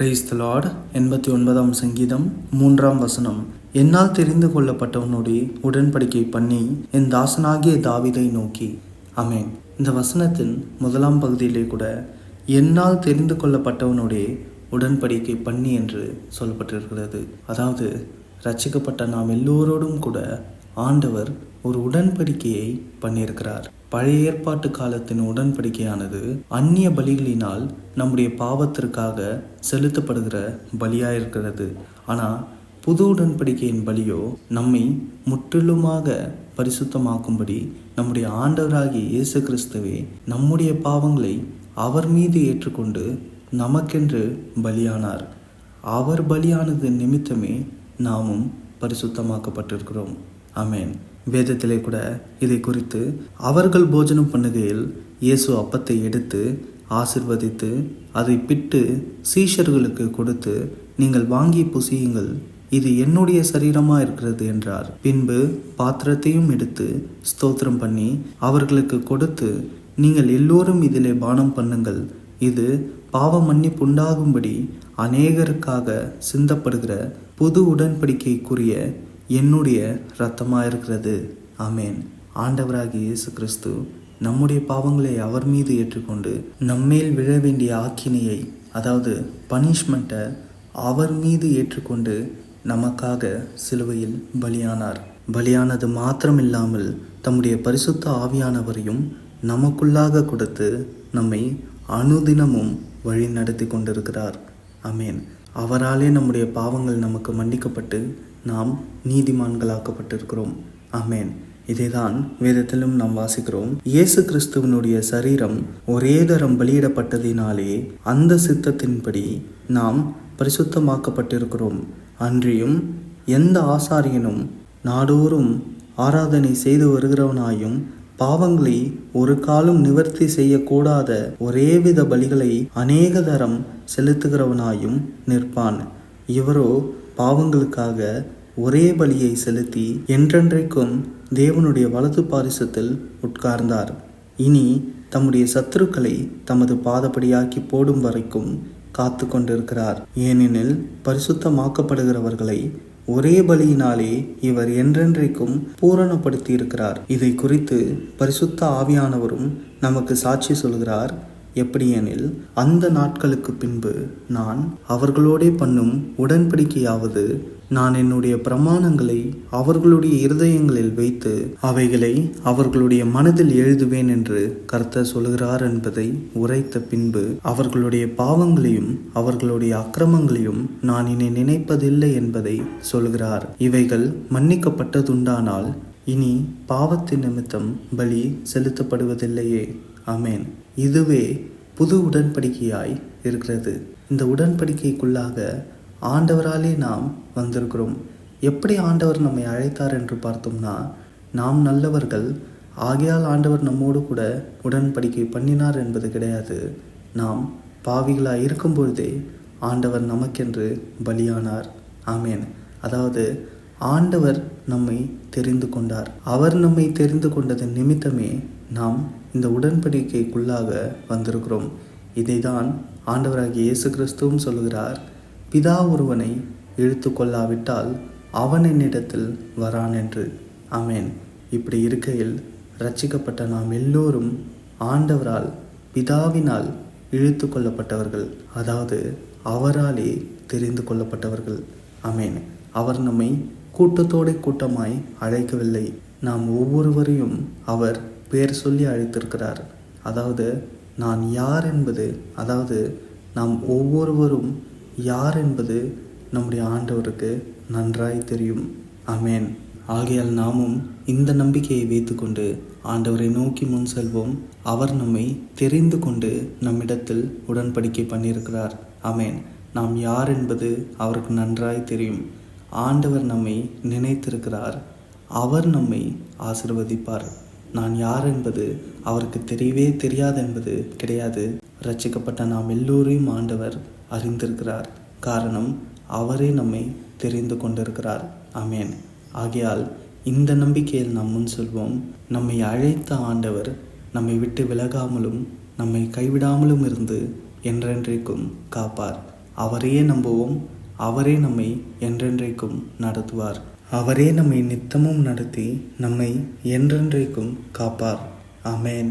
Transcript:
Praise the Lord எண்பத்தி ஒன்பதாம் சங்கீதம் மூன்றாம் வசனம். என்னால் தெரிந்து கொள்ளப்பட்டவனுடைய உடன்படிக்கை பண்ணி என் தாசனாகிய தாவிதை நோக்கி. அமேன் இந்த வசனத்தின் முதலாம் பகுதியிலே கூட என்னால் தெரிந்து கொள்ளப்பட்டவனுடைய உடன்படிக்கை பண்ணி என்று சொல்லப்பட்டிருக்கிறது. அதாவது ரச்சிக்கப்பட்ட நாம் எல்லோரோடும் கூட ஆண்டவர் ஒரு உடன்படிக்கையை பண்ணியிருக்கிறார். பழைய ஏற்பாட்டு காலத்தின் உடன்படிக்கையானது அந்நிய பலிகளினால் நம்முடைய பாவத்திற்காக செலுத்தப்படுகிற பலியாயிருக்கிறது ஆனால் புது உடன்படிக்கையின் பலியோ நம்மை முற்றிலுமாக பரிசுத்தமாக்கும்படி நம்முடைய ஆண்டவராகிய இயேசு கிறிஸ்துவே நம்முடைய பாவங்களை அவர் மீது ஏற்றுக்கொண்டு நமக்கென்று பலியானார். அவர் பலியானது நிமித்தமே நாமும் பரிசுத்தமாக்கப்பட்டிருக்கிறோம். ஆமென். வேதத்திலே கூட இதை குறித்து அவர்கள் போஜனம் பண்ணுகையில் இயேசு அப்பத்தை எடுத்து ஆசிர்வதித்து அதை பிட்டு சீஷர்களுக்கு கொடுத்து நீங்கள் வாங்கி புசியுங்கள். இது என்னுடைய சரீரமா இருக்கிறது என்றார். பின்பு பாத்திரத்தையும் எடுத்து ஸ்தோத்திரம் பண்ணி அவர்களுக்கு கொடுத்து நீங்கள் எல்லோரும் இதிலே பானம் பண்ணுங்கள். இது பாவ மன்னிப்பு உண்டாகும்படி அநேகருக்காக சிந்தப்படுகிற புது உடன்படிக்கைக்குரிய என்னுடைய இரத்தமாக இருக்கிறது ஆமேன். ஆண்டவராகிய இயேசு கிறிஸ்து நம்முடைய பாவங்களை அவர் மீது ஏற்றுக்கொண்டு நம்மேல் விழ வேண்டிய ஆக்கினையை அதாவது பனிஷ்மெண்ட்டை அவர் மீது ஏற்றுக்கொண்டு நமக்காக சிலுவையில் பலியானார். பலியானது மாத்திரமில்லாமல் தம்முடைய பரிசுத்த ஆவியானவரையும் நமக்குள்ளாக கொடுத்து நம்மை அனுதினமும் வழி நடத்தி கொண்டிருக்கிறார். அமேன் அவராலே நம்முடைய பாவங்கள் நமக்கு மன்னிக்கப்பட்டு நாம் நீதிமான்களாக்கப்பட்டிருக்கிறோம். அமேன் இதைதான் வேதத்திலும் நாம் வாசிக்கிறோம். இயேசு கிறிஸ்துவனுடைய சரீரம் ஒரே தரம் பலியிடப்பட்டதினாலே அந்த சித்தத்தின்படி நாம் பரிசுத்தமாக்கப்பட்டிருக்கிறோம். அன்றியும் எந்த ஆசாரியனும் நாடோறும் ஆராதனை செய்து வருகிறவனாயும் பாவங்களை ஒரு காலம் நிவர்த்தி செய்யக்கூடாத ஒரேவித பலிகளை அநேக தரம் செலுத்துகிறவனாயும் நிற்பான். இவரோ பாவங்களுக்காக ஒரே பலியை செலுத்தி என்றென்றைக்கும் தேவனுடைய வலது பாரிசத்தில் உட்கார்ந்தார். இனி தம்முடைய சத்துருக்களை தமது பாதப்படியாக்கி போடும் வரைக்கும் காத்து கொண்டிருக்கிறார். ஏனெனில் பரிசுத்தமாக்கப்படுகிறவர்களை ஒரே பலியினாலே இவர் என்றென்றைக்கும் பூரணப்படுத்தி இருக்கிறார் இதை குறித்து பரிசுத்த ஆவியானவரும் நமக்கு சாட்சி சொல்கிறார். எப்படியெனில் அந்த நாட்களுக்கு பின்பு நான் அவர்களோடே பண்ணும் உடன்படிக்கையாவது நான் என்னுடைய பிரமாணங்களை அவர்களுடைய இருதயங்களில் வைத்து அவைகளை அவர்களுடைய மனதில் எழுதுவேன் என்று கர்த்தர் சொல்கிறார் என்பதை உரைத்த பின்பு அவர்களுடைய பாவங்களையும் அவர்களுடைய அக்கிரமங்களையும் நான் இனி நினைப்பதில்லை என்பதை சொல்கிறார் இவைகள் மன்னிக்கப்பட்டதுண்டானால் இனி பாவத்து நிமித்தம் பலி செலுத்தப்படுவதில்லையே. ஆமேன். இதுவே புது உடன்படிக்கையாய் இருக்கிறது. இந்த உடன்படிக்கைக்குள்ளாக ஆண்டவராலே நாம் வந்திருக்கிறோம். எப்படி ஆண்டவர் நம்மை அழைத்தார் என்று பார்த்தோம்னா நாம் நல்லவர்கள் ஆகையால் ஆண்டவர் நம்மோடு கூட உடன்படிக்கை பண்ணினார் என்பது கிடையாது. நாம் பாவிகளாக இருக்கும்பொழுதே ஆண்டவர் நமக்கென்று பலியானார். ஆமேன். அதாவது ஆண்டவர் நம்மை தெரிந்து கொண்டார். அவர் நம்மை தெரிந்து கொண்டதன் நிமித்தமே நாம் இந்த உடன்படிக்கைக்குள்ளாக வந்திருக்கிறோம். இதை தான் ஆண்டவராகிய இயேசு கிறிஸ்துவும் சொல்கிறார் பிதா ஒருவனை இழுத்து கொள்ளாவிட்டால் அவன் என்னிடத்தில் வரான் என்று. அமேன் இப்படி இருக்கையில் ரட்சிக்கப்பட்ட நாம் எல்லோரும் ஆண்டவரால் பிதாவினால் இழுத்து கொள்ளப்பட்டவர்கள். அதாவது அவராலே தெரிந்து கொள்ளப்பட்டவர்கள். அமேன் அவர் நம்மை கூட்டத்தோடு கூட்டமாய் அழைக்கவில்லை. நாம் ஒவ்வொருவரையும் அவர் பேர் சொல்லி அழைத்திருக்கிறார். அதாவது நான் யார் என்பது அதாவது நாம் ஒவ்வொருவரும் யார் என்பது நம்முடைய ஆண்டவருக்கு நன்றாய் தெரியும். அமேன் ஆகையால் நாமும் இந்த நம்பிக்கையை வைத்துக்கொண்டு ஆண்டவரை நோக்கி முன் செல்வோம். அவர் நம்மை தெரிந்து கொண்டு நம்மிடத்தில் உடன்படிக்கை பண்ணியிருக்கிறார். அமேன் நாம் யார் என்பது அவருக்கு நன்றாய் தெரியும். ஆண்டவர் நம்மை நினைத்திருக்கிறார். அவர் நம்மை ஆசிர்வதிப்பார். நான் யார் என்பது அவருக்கு தெரியவே தெரியாது என்பது கிடையாது. ரச்சிக்கப்பட்ட நாம் எல்லோரையும் ஆண்டவர் அறிந்திருக்கிறார். காரணம் அவரே நம்மை தெரிந்து கொண்டிருக்கிறார். அமேன் ஆகையால் இந்த நம்பிக்கையில் நாம் முன் செல்வோம். நம்மை அழைத்த ஆண்டவர் நம்மை விட்டு விலகாமலும் நம்மை கைவிடாமலும் இருந்து என்றென்றைக்கும் காப்பார். அவரையே நம்புவோம். அவரே நம்மை என்றென்றைக்கும் நடத்துவார். அவரே நம்மை நித்தமும் நடத்தி நம்மை என்றென்றைக்கும் காப்பார். அமேன்